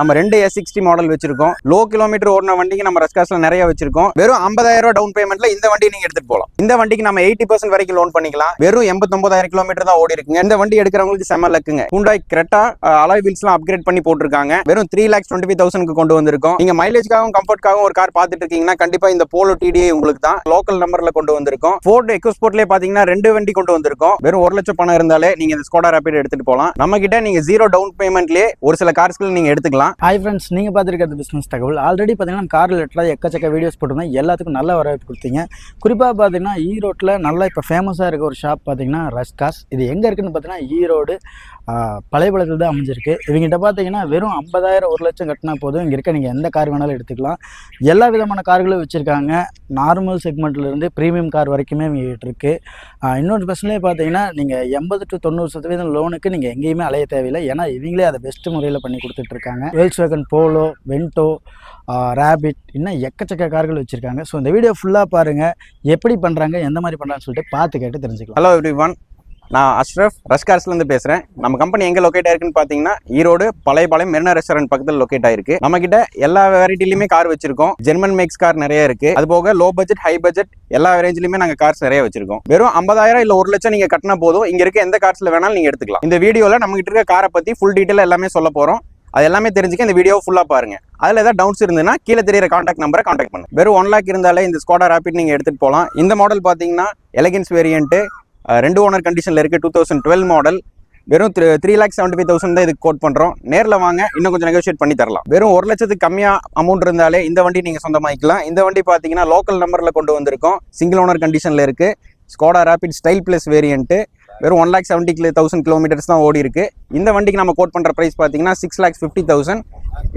நம்ம ரெண்டு S sixty model வச்சிருக்கோம். லோ கிலோமீட்டர் ஓடின வண்டிக்கு நம்ம ரெஸ்காஸ்ல நிறைய வச்சிருக்கோம். வெறும் 50000 ரூபாய் டவுன் பேமெண்ட்ல இந்த வண்டி நீங்க எடுத்துட்டு போகலாம். இந்த வண்டிக்கு நம்ம எயிட்டி பர்சன்ட் வரைக்கும் லோன் பண்ணிக்கலாம். வெறும் 89000 கிலோமீட்டர் தான் ஓடி இருக்குங்க. இந்த வண்டி எடுக்கிறவங்களுக்கு செம லக்குங்க ஹுண்டாய் கிரெட்டா அலாய் வீல்ஸ்லாம் அப்கிரேட் பண்ணி போட்டிருக்காங்க. வெறும் த்ரீ லேக்ஸ் டுவெண்ட்டி ஃபைவ் தௌசண்ட்க்கு கொண்டு வந்திருக்கோம். நீங்க மைலேஜ்க்காகவும் கம்ஃபர்ட்காகவும் ஒரு கார் பார்த்துட்டு இருக்கீங்கன்னா கண்டிப்பா இந்த போலோ டிடிஐ உங்களுக்கு தான் லோக்கல் நம்பர்ல கொண்டு வந்திருக்கோம். ஃபோர்ட் எக்கோஸ்போர்ட்லேயே பாத்தீங்கன்னா ரெண்டு வண்டி கொண்டு வந்திருக்கோம். வெறும் ஒரு லட்சம் பணம் இருந்தாலே நீங்க இந்த ஸ்கோடா ரேபிட் எடுத்துட்டு போகலாம். நம்ம கிட்ட நீங்க ஜீரோ டவுன் பேமெண்ட்லேயே ஒரு சில கார்ஸ்கள் நீங்க எடுத்துக்கலாம். ஹாய் ஃப்ரெண்ட்ஸ் நீங்கள் பார்த்துருக்கிறது பிஸ்னஸ் தகவல். ஆல்ரெடி பார்த்தீங்கன்னா கார் ரிலேட்டடாக எக்கச்சக்க வீடியோஸ் போட்டிருந்தேன். எல்லாத்துக்கும் நல்ல வரவேற்பு கொடுத்தீங்க. குறிப்பாக பார்த்தீங்கன்னா ஈரோட்டில் நல்லா இப்போ ஃபேமஸாக இருக்க ஒரு ஷாப் பார்த்தீங்கன்னா ரஸ்காஸ் இது எங்கே இருக்குன்னு பார்த்தீங்கன்னா ஈரோடு ஆஹ், தான் அமைஞ்சிருக்கு. இவங்ககிட்ட பார்த்தீங்கன்னா வெறும் ஐம்பதாயிரம் ஒரு லட்சம் கட்டினா போதும். இங்கே இருக்க நீங்கள் எந்த கார் வேணாலும் எடுத்துக்கலாம். எல்லா விதமான கார்களும் வச்சுருக்காங்க. நார்மல் செக்மெண்ட்லேருந்து ப்ரீமியம் கார் வரைக்குமே இவங்ககிட்ட இருக்குது இன்னொரு பிரச்சனையே பார்த்தீங்கன்னா நீங்கள் எண்பது டு தொண்ணூறு சதவீதம் லோனுக்கு நீங்கள் எங்கேயுமே அலைய தேவையில்லை. ஏன்னா இவங்களே அதை பெஸ்ட் முறையில் பண்ணி கொடுத்துட்ருக்காங்க Volkswagen Polo Vento Rapid இன்னும் எக்கச்சக்க கார்கள் வச்சுருக்காங்க. ஸோ இந்த வீடியோ ஃபுல்லாக பாருங்கள் எப்படி பண்ணுறாங்க எந்த மாதிரி பண்ணுறான்னு சொல்லிட்டு பார்த்து கேட்டு தெரிஞ்சுக்கலாம். ஹலோ எவ்ரி ஒன் நான் அஷ்ரஃப் ரஸ்கார்ஸ்லேருந்து பேசுகிறேன் நம்ம கம்பெனி எங்கே லொக்கேட் ஆயிருக்குன்னு பார்த்தீங்கன்னா ஈரோடு பழையபாளையம் மெரினா ரெஸ்டாரண்ட் பக்கத்தில் லொகேட் ஆயிருக்கு. நம்ம கிட்ட எல்லா வெரைட்டிலையுமே கார் வச்சிருக்கோம். ஜெர்மன் மேக்ஸ் கார் நிறைய இருக்கு. அது போக லோ பட்ஜெட் ஹை பட்ஜெட் எல்லா ரேஞ்சிலுமே நாங்கள் கார்ஸ் நிறைய வச்சிருக்கோம். வெறும் ஐம்பதாயிரம் இல்லை ஒரு லட்சம் நீங்கள் கட்டினா போதும். இங்கே இருக்க எந்த கார்ஸில் வேணாலும் நீங்கள் எடுத்துக்கலாம். இந்த வீடியோவில் நம்ம கிட்ட இருக்க காரை பற்றி ஃபுல் டீட்டெயில் எல்லாமே சொல்ல போகிறோம் அது எல்லாமே தெரிஞ்சுக்க இந்த வீடியோ ஃபுல்லாக பாருங்க. அதில் ஏதாவது டவுட்ஸ் இருந்ததுன்னா கீழே தெரியிற காண்டாக்ட் நம்பரை காண்டாக்ட் பண்ணுங்க வெறும் ஒன் லேக் இருந்தாலே இந்த ஸ்கோடா ராபிட் நீங்கள் எடுத்துகிட்டு போகலாம் இந்த மாடல் பார்த்தீங்கன்னா எலகன்ஸ் வேரியன்ட்டு ரெண்டு ஓனர் கண்டிஷனில் இருக்குது டூ தௌசண்ட் டுவெல் மாடல் வெறும் three three lakh seventy five thousand தான் இதுக்கு கோட் பண்ணுறோம் நேரில் வாங்க இன்னும் கொஞ்சம் நெகோஷியேட் பண்ணி தரலாம். வெறும் ஒரு லட்சத்துக்கு கம்மியாக அமௌண்ட் இருந்தாலே இந்த வண்டி நீங்கள் சொந்தமாக்கிக்கலாம் இந்த வண்டி பார்த்தீங்கன்னா லோக்கல் நம்பரில் கொண்டு வந்திருக்கோம். சிங்கிள் ஓனர் கண்டிஷனில் இருக்குது Skoda Rapid style plus variant வெறும் one lakh seventy kilo thousand kilometers தான் ஓடி இருக்கு. இந்த வண்டிக்கு நம்ம கோட் பண்ணுற ப்ரைஸ் பார்த்தீங்கன்னா சிக்ஸ் லேக்ஸ் ஃபிஃப்டி தௌசண்ட்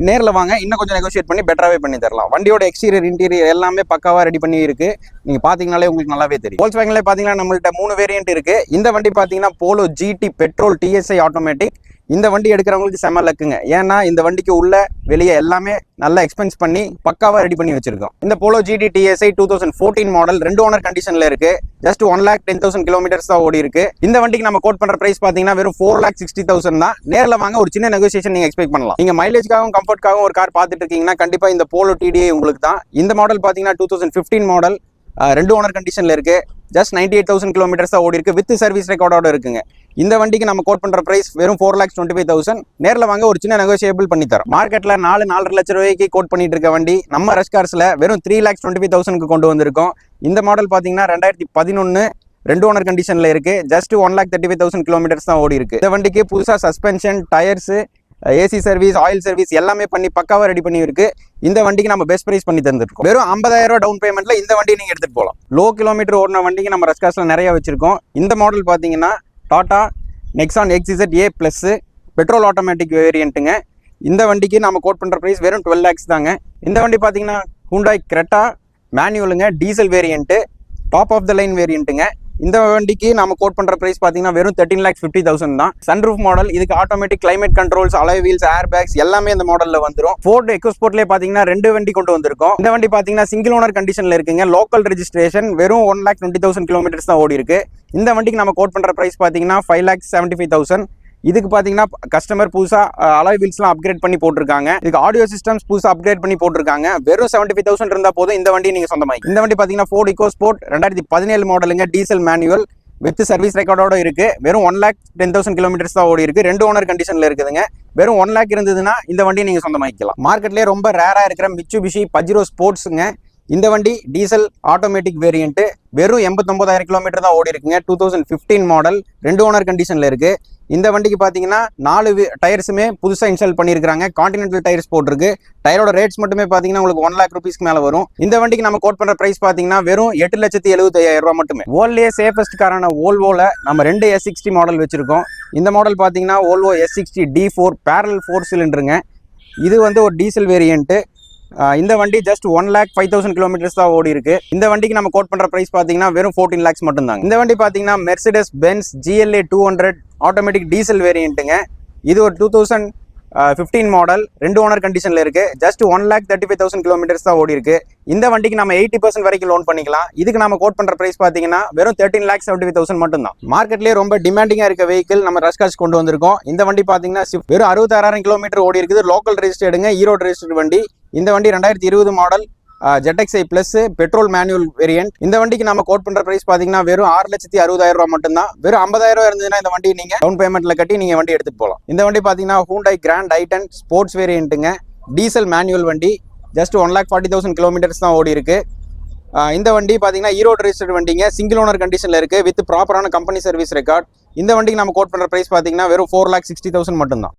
நேரில் வாங்க இன்னும் கொஞ்சம் நெகோஷியேட் பண்ணி பெட்டராகவே பண்ணி தரலாம். வண்டியோட எக்ஸ்டீரியர் இன்டீரியர் எல்லாமே பக்காவாக ரெடி பண்ணி இருக்கு. நீங்கள் பார்த்தீங்கனாலே உங்களுக்கு நல்லாவே தெரியும். ஹோல்ஸ் வேகன்ல பார்த்தீங்கன்னா நம்மள்ட்ட மூணு வேரியன்ட் இருக்கு. இந்த வண்டி பார்த்தீங்கன்னா Polo GT petrol TSI automatic இந்த வண்டி எடுக்கிறவங்களுக்கு செம லக்குங்க. ஏன்னா இந்த வண்டிக்கு உள்ள வெளியே எல்லாமே நல்லா எக்ஸ்பென்ஸ் பண்ணி பக்காவாக ரெடி பண்ணி வச்சிருக்கோம். இந்த Polo GT TSI two thousand fourteen model ரெண்டு ஓனர் கண்டிஷனில் இருக்கு. Just one lakh ten thousand kilometers தான் ஓடி இருக்கு. இந்த வண்டிக்கு நம்ம கோட் பண்ற பிரைஸ் பாத்தீங்கன்னா வெறும் ஃபோர் லேக் சிக்ஸ்டி தௌசண்ட் தான். நேரில் வாங்க ஒரு சின்ன நெகோசியேஷன் நீங்க எக்ஸ்பெக்ட் பண்ணலாம். நீங்க மைலேஜ்க்காகவும் கம்ஃபர்ட்காகவும் ஒரு கார் பார்த்துட்டு இருக்கீங்கன்னா கண்டிப்பா இந்த போலோ டிடிஏ உங்களுக்கு தான். இந்த மாடல் பாத்தீங்கன்னா டூ தௌசண்ட் ஃபிஃப்டீன் மாடல் ரெண்டு ஓனர் கண்டிஷன்ல இருக்கு. Just ninety eight thousand kilometers தான் ஓடி இருக்கு வித் சர்வீஸ் ரெக்கார்டோட இருக்குங்க. இந்த வண்டிக்கு நம்ம கோட் பண்ற பிரைஸ் வெறும் four lakhs twenty five thousand நேரில் வாங்க ஒரு சின்ன நெகோசியபிள் பண்ணி தரோம். மார்க்கெட்ல நாலு நாலரை லட்ச ரூபாய்க்கு கோட் பண்ணிட்டு இருக்க வண்டி நம்ம ரஷ் கார்ஸ்ல வெறும் த்ரீ லேக்ஸ் டுவெண்ட்டி ஃபைவ் தௌசண்ட்க்கு கொண்டு வந்திருக்கோம். இந்த மாடல் பாத்தீங்கன்னா ரெண்டாயிரத்தி பதினொன்று ரெண்டு ஓனர் கண்டிஷன்ல இருக்கு. Just one lakh thirty five thousand kilometers தான் ஓடி இருக்கு. இந்த வண்டிக்கு புதுசா suspension tyres AC service oil service எல்லாமே பண்ணி பக்காவாக ரெடி பண்ணி இருக்கு. இந்த வண்டிக்கு நம்ம பெஸ்ட் ப்ரைஸ் பண்ணி தந்துருக்கோம். வெறும் ஐம்பதாயிரம் ரூபா டவுன் பேமெண்ட்ல இந்த வண்டியை நீங்க எடுத்துட்டு போகலாம். லோ கிலோமீட்டர் ஓடின வண்டிக்கு நம்ம ரஸ்காஸ்ல நிறைய வச்சிருக்கோம். இந்த மாடல் பாத்தீங்கன்னா Tata Nexon XZ A plus petrol automatic வேரியண்ட்டுங்க இந்த வண்டிக்கு நம்ம கோட் பண்ணுற ப்ரைஸ் வெறும் டுவெல் லேக்ஸ் தாங்க. இந்த வண்டி பார்த்தீங்கன்னா Hyundai Creta மேனுவலுங்க diesel variant top of the line வேரியண்ட்டுங்க இந்த வண்டிக்கு நம்ம கோட் பண்ற பிரைஸ் பாத்தீங்கன்னா வெறும் தேர்ட்டின் லேக்ஸ் ஃபிஃப்டி தௌசண்ட் தான். சன்ரூஃப் மாடல் இதுக்கு automatic climate controls alloy wheels air bags எல்லாமே இந்த மாடல்ல வந்துரும். ஃபோர்ட் எக்ஸ்போர்ட்லேயே பாத்தீங்கன்னா ரெண்டு வண்டி கொண்டு வந்திருக்கும். இந்த வண்டி பாத்தீங்கன்னா சிங்கிள் ஓனர் கண்டிஷன்ல இருக்குங்க. லோக்கல் ரெஜிஸ்ட்ரேஷன் வெறும் one lakh twenty thousand kilometers தான் ஓடி இருக்கு இந்த வண்டிக்கு நம்ம கோட் பண்ற பிரைஸ் பாத்தீங்கன்னா five lakhs seventy five thousand இதுக்கு பார்த்தீங்கன்னா கஸ்டமர் புதுசாக அலாய் வீல்ஸ்லாம் அப்கிரேட் பண்ணி போட்டிருக்காங்க. இதுக்கு ஆடியோ சிஸ்டம்ஸ் புதுசாக அப்கிரேட் பண்ணி போட்டிருக்காங்க. வெறும் செவன்ட்டி ஃபைவ் தௌசண்ட் இருந்தால் போதும் இந்த வண்டி நீங்கள் சொந்தமாக இந்த வண்டி பார்த்தீங்கன்னா ஃபோர்ட் இக்கோ ஸ்போர்ட் ரெண்டாயிரத்தி பதினேழு மாடலுங்க டீசல் மேனுவல் வித் சர்வீஸ் ரெக்கார்டோட இருக்கு. வெறும் one lakh ten thousand kilometers தான் ஓடி இருக்கு. ரெண்டு ஓனர் கண்டிஷன்ல இருக்குதுங்க. வெறும் ஒன் லேக் இருந்ததுன்னா இந்த வண்டி நீங்க சொந்தமாக்கலாம் மார்க்கெட்லயே ரொம்ப ரேரா இருக்கிற மிச்சு பிஷி பஜ்ரோ ஸ்போர்ட்ஸுங்க இந்த வண்டி டீசல் ஆட்டோமேட்டிக் வேரியன்ட்டு வெறும் எண்பத்தொம்பதாயிரம் கிலோமீட்டர் தான் ஓடி இருக்குங்க டூ தௌசண்ட் ஃபிஃப்டீன் மாடல் ரெண்டு ஓனர் கண்டிஷனில் இருக்குது இந்த வண்டிக்கு பார்த்தீங்கன்னா நாலு டயர்ஸுமே புதுசாக இன்ஸ்டால் பண்ணியிருக்காங்க காண்டினென்டல் டயர்ஸ் போட்டிருக்கு. டயரோட ரேட்ஸ் மட்டுமே பார்த்தீங்கன்னா உங்களுக்கு ஒன் லேக் ருபீஸ்க்கு மேலே வரும். இந்த வண்டிக்கு நம்ம கோட் பண்ணுற ப்ரைஸ் பார்த்தீங்கன்னா வெறும் எட்டு லட்சத்தி எழுபத்தையாயிரம் ரூபா மட்டுமே. ஓல்லே சேஃபஸ்ட் காரான ஓல்வோவில் நம்ம ரெண்டு எஸ் சிக்ஸ்டி மாடல் வச்சிருக்கோம். இந்த மாடல் பார்த்தீங்கன்னா Volvo S sixty D four barrel four சிலிண்டருங்க இது வந்து ஒரு டீசல் வேரியண்ட்டு இந்த வண்டி just one lakh five thousand kilometers தான் ஓடி இருக்கு. இந்த வண்டிக்கு நம்ம கோட் பண்ற பிரைஸ் பாத்தீங்கன்னா வெறும் ஃபோர்டீன் லேக்ஸ் மட்டும் தான் இந்த வண்டி பாத்தீங்கன்னா Mercedes Benz GLA two hundred automatic diesel வேரியன்ட்டுங்க இது ஒரு டூ தௌசண்ட் ஃபிஃப்டீன் மாடல் ரெண்டு ஓனர் கண்டிஷனில் இருக்குது just one lakh thirty five thousand kilometers தான் ஓடி இருக்கு. இந்த வண்டிக்கு நம்ம எயிட்டி பர்சன்ட் வரைக்கும் லோன் பண்ணிக்கலாம். இதுக்கு நம்ம கோட் பண்ணுற ப்ரைஸ் பார்த்தீங்கன்னா வெறும் thirteen lakh seventy five thousand மட்டும் தான் மார்க்கெட்லேயே ரொம்ப டிமாண்டிங்காக இருக்க வெஹிக்கிள் நம்ம ரஷ்காஷ் கொண்டு வந்திருக்கோம். இந்த வண்டி பார்த்தீங்கன்னா வெறும் அறுபத்தாறாயிரம் கிலோமீட்டர் ஓடி இருக்குது. லோக்கல் ரெஜிஸ்டர்டுங்க ஈரோடு ரெஜிஸ்டர்டு வண்டி. இந்த வண்டி ரெண்டாயிரத்தி இருபது model ZXi plus petrol manual variant இந்த வண்டிக்கு நம்ம கோட் பண்ற பிரைஸ் பாத்தீங்கன்னா வெறும் ஆறு லட்சத்தி அறுபதாயிரம் ரூபாய் மட்டும்தான். வெறும் ஐம்பதாயிரம் ரூபாய் இருந்ததுன்னா இந்த வண்டி நீங்க டவுன் பேமெண்ட்ல கட்டி நீங்க வண்டி எடுத்துட்டு போகலாம். இந்த வண்டி பாத்தீங்கன்னா Hyundai Grand i ten sports வேரியன்ட்டுங்க diesel manual வண்டி. Just one lakh forty thousand kilometers தான் ஓடி இருக்கு. இந்த வண்டி பார்த்தீங்கன்னா ஈரோடு ரிஜிஸ்டர்ட் வண்டிங்க. சிங்கிள் ஓனர் கண்டிஷனில் இருக்கு வித் ப்ராப்பரான கம்பெனி சர்வீஸ் ரெக்கார்ட் இந்த வண்டிக்கு நம்ம கோட் பண்ணுற பிரைஸ் பார்த்தீங்கன்னா வெறும் ஃபோர் லேக் சிக்ஸ்டி தௌசண்ட் மட்டும்தான்.